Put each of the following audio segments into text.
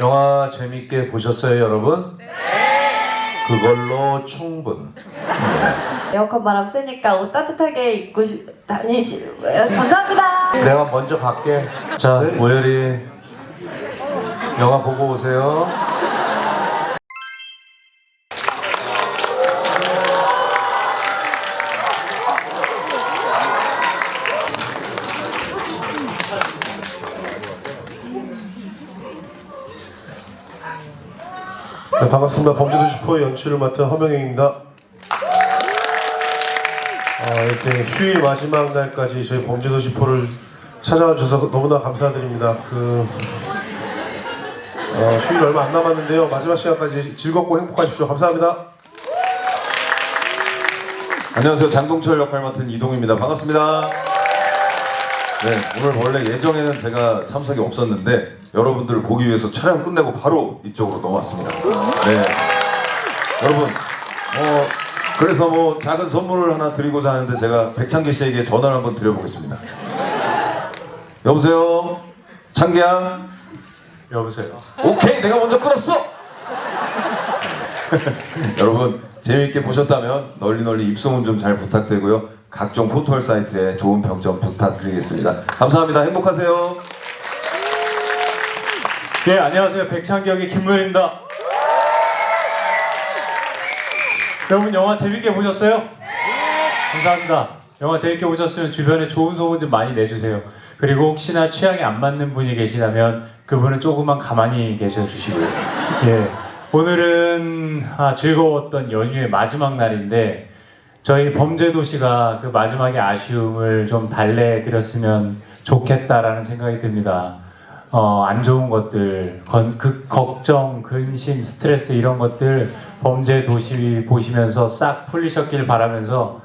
영화 재밌게 보셨어요, 여러분? 네. 그걸로 충분. 에어컨 바람 쐬니까 옷 따뜻하게 입고 시, 다니시고요. 감사합니다. 내가 먼저 갈게. 자, 모열이 영화 보고 오세요. 네, 반갑습니다. 범죄도 슈퍼의 연출을 맡은 허명영입니다. 어, 이렇게 휴일 마지막 날까지 저희 범죄도 슈퍼를 찾아와 주셔서 너무나 감사드립니다. 그 어, 휴일 얼마 안 남았는데요. 마지막 시간까지 즐겁고 행복하십시오. 감사합니다. 안녕하세요. 장동철 역할 맡은 이동입니다. 반갑습니다. 네, 오늘 원래 예정에는 제가 참석이 없었는데 여러분들을 보기 위해서 촬영 끝내고 바로 이쪽으로 넘어왔습니다. 네, 여러분, 어, 그래서 뭐 작은 선물을 하나 드리고자 하는데 제가 백창기 씨에게 전화를 한번 드려보겠습니다. 여보세요, 창기야. 여보세요. 오케이, 내가 먼저 끊었어. 여러분 재미있게 보셨다면 널리 널리 입소문 좀 잘 부탁드리고요. 각종 포털 사이트에 좋은 평좀 부탁드리겠습니다. 감사합니다. 행복하세요. 네, 안녕하세요. 백창경의 김무현입니다. 여러분 영화 재밌게 보셨어요? 감사합니다. 영화 재밌게 보셨으면 주변에 좋은 소문 좀 많이 내주세요. 그리고 혹시나 취향이 안 맞는 분이 계시다면 그분은 조금만 가만히 계셔 주시고요. 예. 오늘은 아, 즐거웠던 연휴의 마지막 날인데 저희 범죄도시가 그 마지막에 아쉬움을 좀 달래드렸으면 좋겠다라는 생각이 듭니다. 어, 안 좋은 것들, 건, 그, 걱정, 근심, 스트레스 이런 것들 범죄도시 보시면서 싹 풀리셨길 바라면서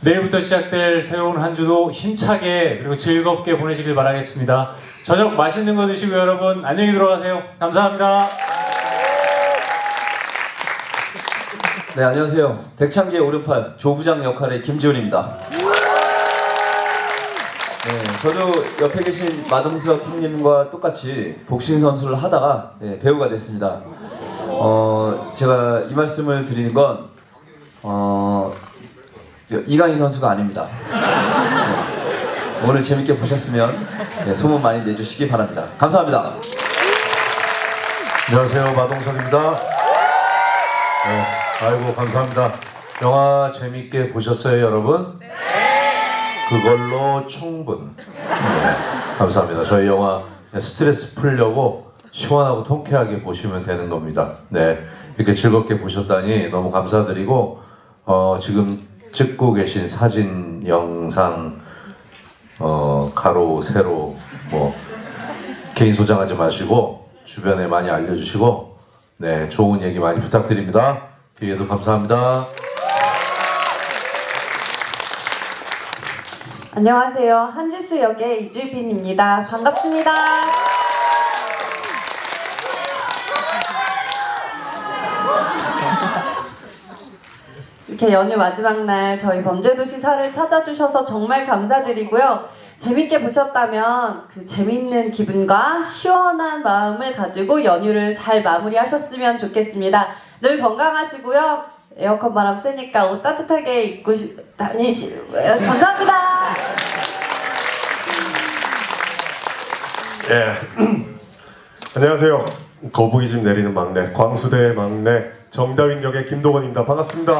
내일부터 시작될 새로운 한 주도 힘차게 그리고 즐겁게 보내시길 바라겠습니다. 저녁 맛있는 거 드시고 여러분 안녕히 들어가세요. 감사합니다. 네 안녕하세요. 백창기의 오른팔 조부장 역할의 김지훈입니다. 네 저도 옆에 계신 마동석 형님과 똑같이 복싱 선수를 하다가 네, 배우가 됐습니다. 어 제가 이 말씀을 드리는 건 어, 저 이강인 선수가 아닙니다. 네, 오늘 재밌게 보셨으면 네, 소문 많이 내주시기 바랍니다. 감사합니다. 안녕하세요, 마동석입니다. 네, 아이고 감사합니다. 영화 재밌게 보셨어요, 여러분? 네. 그걸로 충분. 네, 감사합니다. 저희 영화 스트레스 풀려고 시원하고 통쾌하게 보시면 되는 겁니다. 네, 이렇게 즐겁게 보셨다니 너무 감사드리고 어, 지금 찍고 계신 사진, 영상, 어, 가로, 세로, 뭐 개인 소장하지 마시고 주변에 많이 알려주시고 네 좋은 얘기 많이 부탁드립니다. 뒤에도 감사합니다. 안녕하세요. 한지수 역의 이주빈입니다. 반갑습니다. 이렇게 연휴 마지막 날 저희 범죄도시사를 찾아주셔서 정말 감사드리고요. 재밌게 보셨다면 그 재밌는 기분과 시원한 마음을 가지고 연휴를 잘 마무리하셨으면 좋겠습니다. 늘 건강하시고요. 에어컨 바람 쐬니까 옷 따뜻하게 입고 시- 다니시고요. 감사합니다. 예. 안녕하세요. 거북이 집 내리는 막내, 광수대의 막내, 정다윈 역의 김동원입니다. 반갑습니다.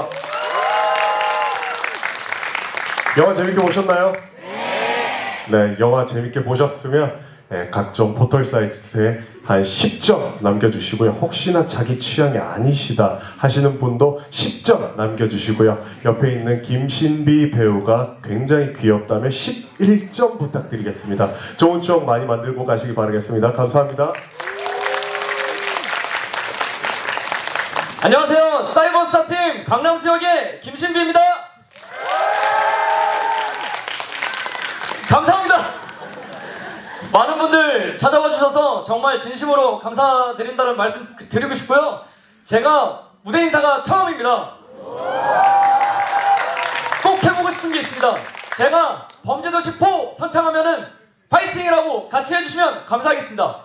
영화 재밌게 보셨나요? 네. 영화 재밌게 보셨으면 예, 각종 포털 사이트에 한 10점 남겨주시고요. 혹시나 자기 취향이 아니시다 하시는 분도 10점 남겨주시고요. 옆에 있는 김신비 배우가 굉장히 귀엽다면 11점 부탁드리겠습니다. 좋은 추억 많이 만들고 가시기 바라겠습니다. 감사합니다. 안녕하세요 사이버스타 팀 강남수 역의 김신비입니다 많은 분들 찾아와 주셔서 정말 진심으로 감사드린다는 말씀 드리고 싶고요 제가 무대 인사가 처음입니다 꼭 해보고 싶은 게 있습니다 제가 범죄도시 4 선창하면은 파이팅이라고 같이 해주시면 감사하겠습니다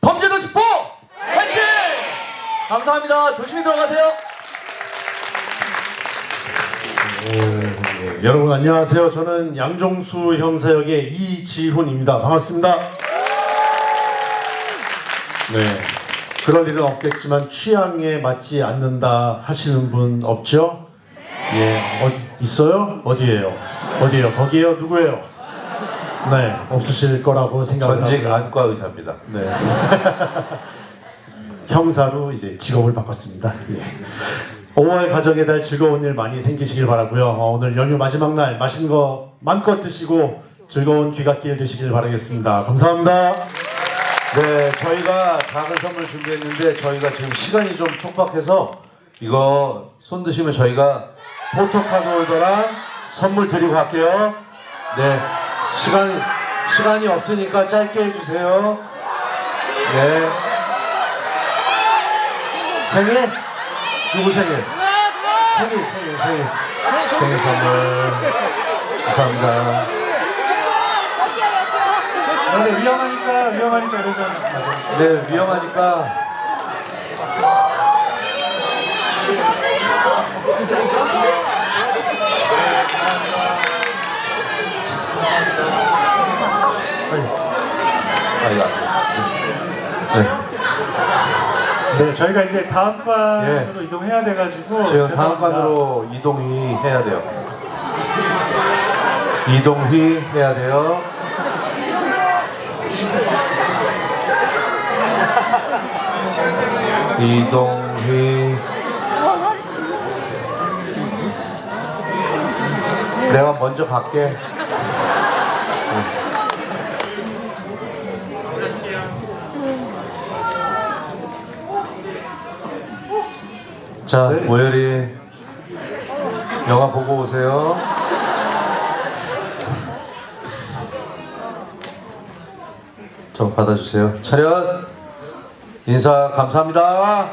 범죄도시 4 파이팅! 감사합니다. 조심히 들어가세요. 예, 여러분 안녕하세요. 저는 양종수 형사 역의 이지훈입니다. 반갑습니다. 네. 그럴 일은 없겠지만 취향에 맞지 않는다 하시는 분 없죠? 예. 어, 있어요? 어디에요? 어디에요? 거기에요? 누구예요? 네. 없으실 거라고 생각을 전직. 안과 의사입니다. 네. 형사로 이제 직업을 바꿨습니다. 예. 5월 가정의 달 즐거운 일 많이 생기시길 바라고요. 어, 오늘 연휴 마지막 날 맛있는 거 마음껏 드시고 즐거운 귀갓길 되시길 바라겠습니다. 감사합니다. 네, 저희가 작은 선물 준비했는데 저희가 지금 시간이 좀 촉박해서 이거 손 드시면 저희가 포토카드 홀더랑 선물 드리고 갈게요. 네, 시간이 시간이 없으니까 짧게 해주세요. 네. 생일 누구 생일? 생일 생일 생일 생일 선물 감사합니다. 근데 위험하니까 위험하니까 이러잖아. 네, 위험하니까. 아이고. 네, 네, 저희가 이제 다음 관으로 예. 이동해야 돼가지고 지금 다음 죄송합니다. 관으로 이동이 해야 돼요. 이동휘 해야 돼요. 이동휘. 내가 먼저 갈게. 자, 모열이 영화 보고 오세요. 좀 받아주세요. 차렷 인사 감사합니다.